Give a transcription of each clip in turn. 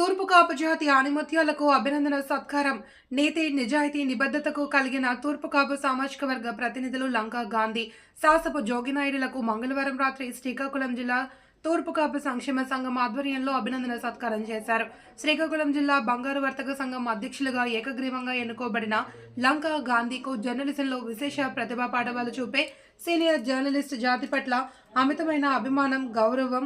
తూర్పు కాపు జాతి ఆనిమత్యాలకు అభినందన సత్కారం. నీతి నిజాయితీ నిబద్ధతకు కలిగిన తూర్పు కాపు సామాజిక వర్గ ప్రతినిధులు లంకా గాంధీ శాసపు జోగినాయుడులకు మంగళవారం రాత్రి శ్రీకాకుళం జిల్లా తూర్పు కాపు సంక్షేమ సంఘం ఆధ్వర్యంలో అభినందన సత్కారం చేశారు. శ్రీకాకుళం జిల్లా బంగారు వర్తక సంఘం అధ్యక్షులుగా ఏకగ్రీవంగా ఎన్నుకోబడిన లంకా గాంధీకు జర్నలిజంలో విశేష ప్రతిభా పాఠవాలు చూపే సీనియర్ జర్నలిస్ట్ జాతి పట్ల అమితమైన అభిమానం గౌరవం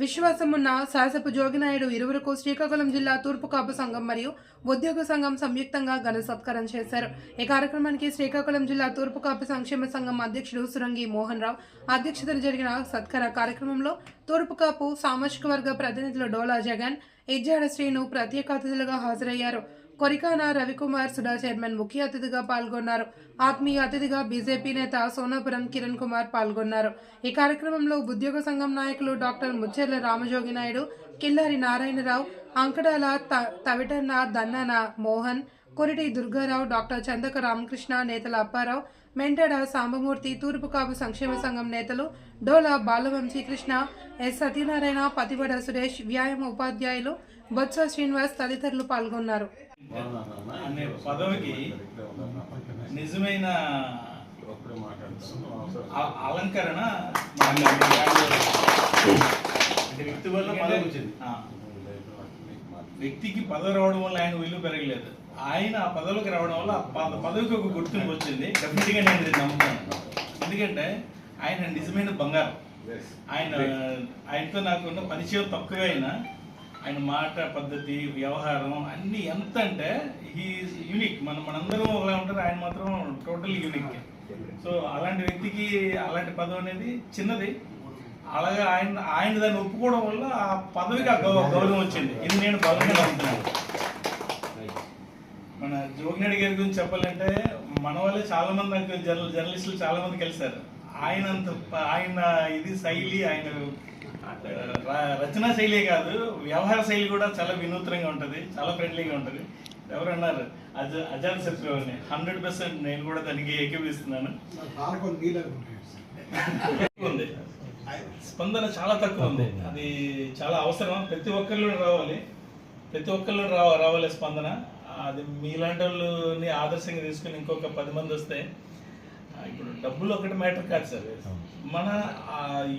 విశ్వాసమున్న శాసపు జోగినాయుడు ఇరువురకు శ్రీకాకుళం జిల్లా తూర్పు కాపు సంఘం మరియు ఉద్యోగ సంఘం సంయుక్తంగా ఘన సత్కారం చేశారు. ఈ కార్యక్రమానికి శ్రీకాకుళం జిల్లా తూర్పు కాపు సంక్షేమ సంఘం అధ్యక్షుడు సురంగి మోహన్ రావు అధ్యక్షతన జరిగిన సత్కార కార్యక్రమంలో తూర్పు కాపు సామాజిక వర్గ ప్రతినిధులు డోలా జగన్ ఇజ్జాడ శ్రీను ప్రత్యేక అతిథులుగా హాజరయ్యారు. కొరికాన రవికుమార్ సుడా చైర్మన్ ముఖ్య అతిథిగా పాల్గొన్నారు. ఆత్మీయ అతిథిగా బీజేపీ నేత సోనాపురం కిరణ్ కుమార్ పాల్గొన్నారు. ఈ కార్యక్రమంలో ఉద్యోగ సంఘం నాయకులు డాక్టర్ ముచ్చెర్ల రామజోగి నాయుడు కిల్లారి నారాయణరావు అంకడాల త- తవిటన్న దన్నాన మోహన్ కొరిటి దుర్గారావు డాక్టర్ చందక రామకృష్ణ నేతల అప్పారావు మెంటడ సాంబమూర్తి తూర్పు కాపు సంక్షేమ సంఘం నేతలు డోలా బాలవంశీ కృష్ణ ఎస్ సత్యనారాయణ పతివడ సురేష్ వ్యాయామ ఉపాధ్యాయులు బొత్స శ్రీనివాస్ తదితరులు పాల్గొన్నారు. అనే పదవికి నిజమైన అలంకరణ అంటే వ్యక్తి వల్ల పదవి వచ్చింది. ఆ, వ్యక్తికి పదవి రావడం వల్ల ఆయన విలువ పెరగలేదు. ఆయన ఆ పదవికి రావడం వల్ల పదవికి ఒక గుర్తింపు వచ్చింది. డెఫినెట్గా నేను నమ్ముతాను. ఎందుకంటే ఆయన నిజమైన బంగారం. ఆయన ఆయనతో నాకు ఉన్న పరిచయం తక్కువ అయినా ఆయన మాట పద్ధతి వ్యవహారం అన్ని ఎంత అంటే హీ యూనిక్ మనం మనందరం ఒకలా ఉంటారు ఆయన మాత్రం టోటల్ యూనిక్ సో అలాంటి వ్యక్తికి అలాంటి పదవి అనేది చిన్నది. అలాగే ఆయన ఆయన దాన్ని ఒప్పుకోవడం వల్ల ఆ పదవికి ఆ గౌ- గౌరవం వచ్చింది. ఇది నేను గౌరవంగా నమ్ముతున్నాను. మన జోగినాయుడు గారి గురించి చెప్పాలంటే మన వాళ్ళే చాలా మంది నాకు జర్నలిస్టులు చాలా మంది కలిశారు. ఆయన అంత ఆయన ఇది శైలి ఆయన రచనా శైలే కాదు వ్యవహార శైలి కూడా చాలా వినూత్నంగా ఉంటుంది చాలా ఫ్రెండ్లీగా ఉంటుంది. ఎవరు అన్నారు అజ అజాద్ శత్రు అని. హండ్రెడ్ పర్సెంట్ నేను కూడా దానికి ఏకీపిస్తున్నాను ఉంది. స్పందన చాలా తక్కువ ఉంది. అది చాలా అవసరం ప్రతి ఒక్కళ్ళు రావాలి. ప్రతి ఒక్కళ్ళు రావ రావాలి స్పందన. అది మీలాంటి వాళ్ళని ఆదర్శంగా తీసుకుని ఇంకొక పది మంది వస్తే ఇప్పుడు డబ్బులు ఒకటి మ్యాటర్ కాదు సార్. మన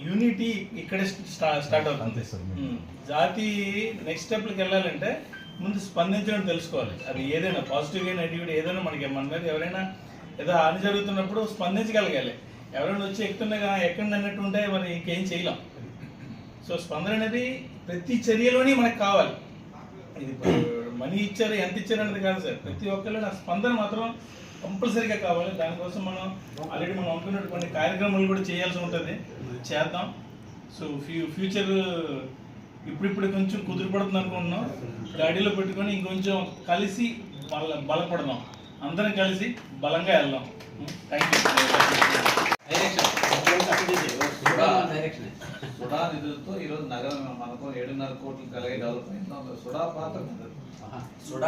యూనిటీ ఇక్కడే స్టా స్టార్ట్ అవుతుంది. జాతి నెక్స్ట్ స్టెప్కి వెళ్ళాలంటే ముందు స్పందించడం తెలుసుకోవాలి. అది ఏదైనా పాజిటివ్గా నెగిటివ్ ఏదైనా మనకి మన మీద ఎవరైనా ఏదో హాని జరుగుతున్నప్పుడు స్పందించగలగాలి. ఎవరైనా వచ్చి ఎక్కుతుండగా ఎక్కడ అన్నట్టు ఉంటే మరి ఇంకేం చేయలేం. సో స్పందన అనేది ప్రతి చర్యలోని మనకు కావాలి. ఇది మనీ ఇచ్చారు ఎంత ఇచ్చారు అనేది కాదు సార్. ప్రతి ఒక్కళ్ళు నా స్పందన మాత్రం కంపల్సరీగా కావాలి. దానికోసం మనం ఆల్రెడీ మనం అనుకున్నటువంటి కార్యక్రమాలు కూడా చేయాల్సి ఉంటుంది. చేద్దాం. సో ఫ్యూ ఫ్యూచర్ ఇప్పుడిప్పుడు కొంచెం కుదిరిపడుతుంది అనుకుంటున్నాం. గాడిలో పెట్టుకొని ఇంకొంచెం కలిసి బల బలపడదాం. అందరం కలిసి బలంగా వెళ్దాం. థ్యాంక్ యూ సుడా నిధులతో ఈరోజు నగరం మనకు ఏడున్నర కోట్లు కలిగే డెవలప్ అయింది సుడా పాత్ర. సుడా.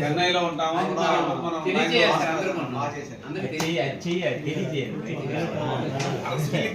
చెన్నైలో ఉంటాము? మనం-